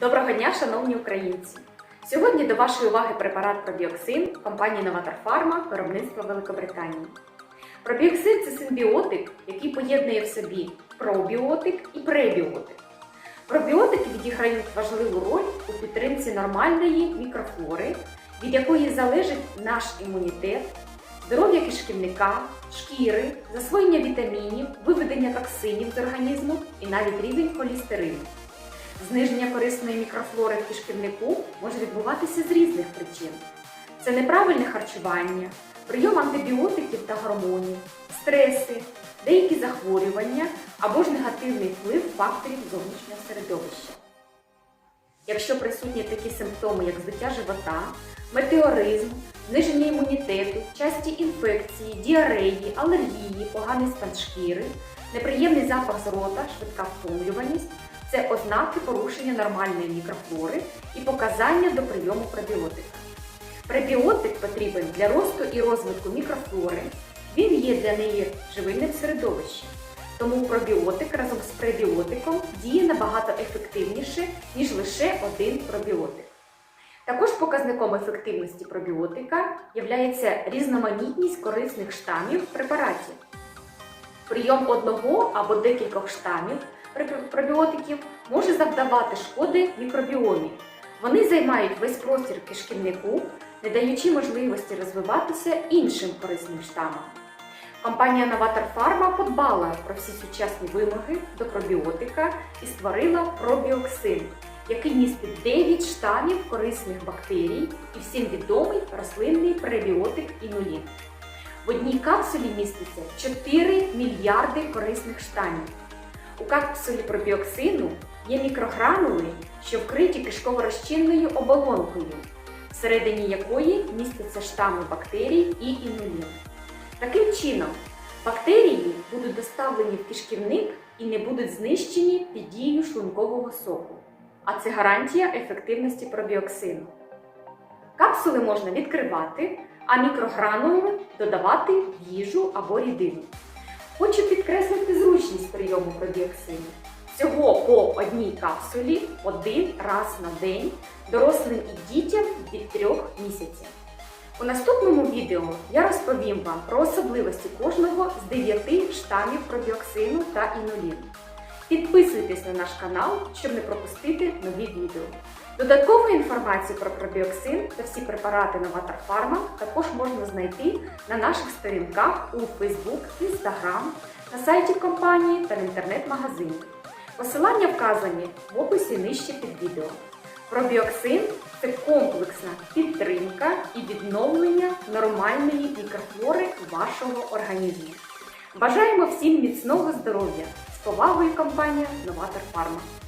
Доброго дня, шановні українці! Сьогодні до вашої уваги препарат пробіоксин компанії Новатор Фарма виробництва Великобританії. Пробіоксин це симбіотик, який поєднує в собі пробіотик і пребіотик. Пробіотики відіграють важливу роль у підтримці нормальної мікрофлори, від якої залежить наш імунітет, здоров'я кишківника, шкіри, засвоєння вітамінів, виведення токсинів з організму і навіть рівень холістерину. Зниження корисної мікрофлори в кишківнику може відбуватися з різних причин. Це неправильне харчування, прийом антибіотиків та гормонів, стреси, деякі захворювання або ж негативний вплив факторів зовнішнього середовища. Якщо присутні такі симптоми, як здуття живота, метеоризм, зниження імунітету, часті інфекції, діареї, алергії, поганий стан шкіри, неприємний запах з рота, швидка втомлюваність, це ознаки порушення нормальної мікрофлори і показання до прийому пробіотика. Пребіотик потрібен для росту і розвитку мікрофлори, він є для неї живильним середовищем. Тому пробіотик разом з пребіотиком діє набагато ефективніше, ніж лише один пробіотик. Також показником ефективності пробіотика є різноманітність корисних штамів препаратів. Прийом одного або декількох штамів пробіотиків може завдавати шкоди мікробіомі. Вони займають весь простір кишківнику, не даючи можливості розвиватися іншим корисним штамам. Компанія Новатор Фарма подбала про всі сучасні вимоги до пробіотика і створила пробіоксин, який містить 9 штамів корисних бактерій і всім відомий рослинний пребіотик інулін. В одній капсулі міститься 4 мільярди корисних штамів. У капсулі пробіоксину є мікрогранули, що вкриті кишково-розчинною оболонкою, всередині якої містяться штами бактерій і інулін. Таким чином, бактерії будуть доставлені в кишківник і не будуть знищені під дією шлункового соку. А це гарантія ефективності пробіоксину. Капсули можна відкривати, а мікрогранули додавати в їжу або рідину. Хочу підкреслити зручність прийому пробіоксину. Всього по одній капсулі один раз на день дорослим і дітям від 3 місяців. У наступному відео я розповім вам про особливості кожного з 9 штамів пробіоксину та інуліну. Підписуйтесь на наш канал, щоб не пропустити нові відео. Додаткову інформацію про пробіоксин та всі препарати Новатор Фарма також можна знайти на наших сторінках у Facebook, Instagram, на сайті компанії та в інтернет-магазині. Посилання вказані в описі нижче під відео. Пробіоксин це комплексна підтримка і відновлення нормальної мікрофлори вашого організму. Бажаємо всім міцного здоров'я! З повагою компанія Новатор Фарма!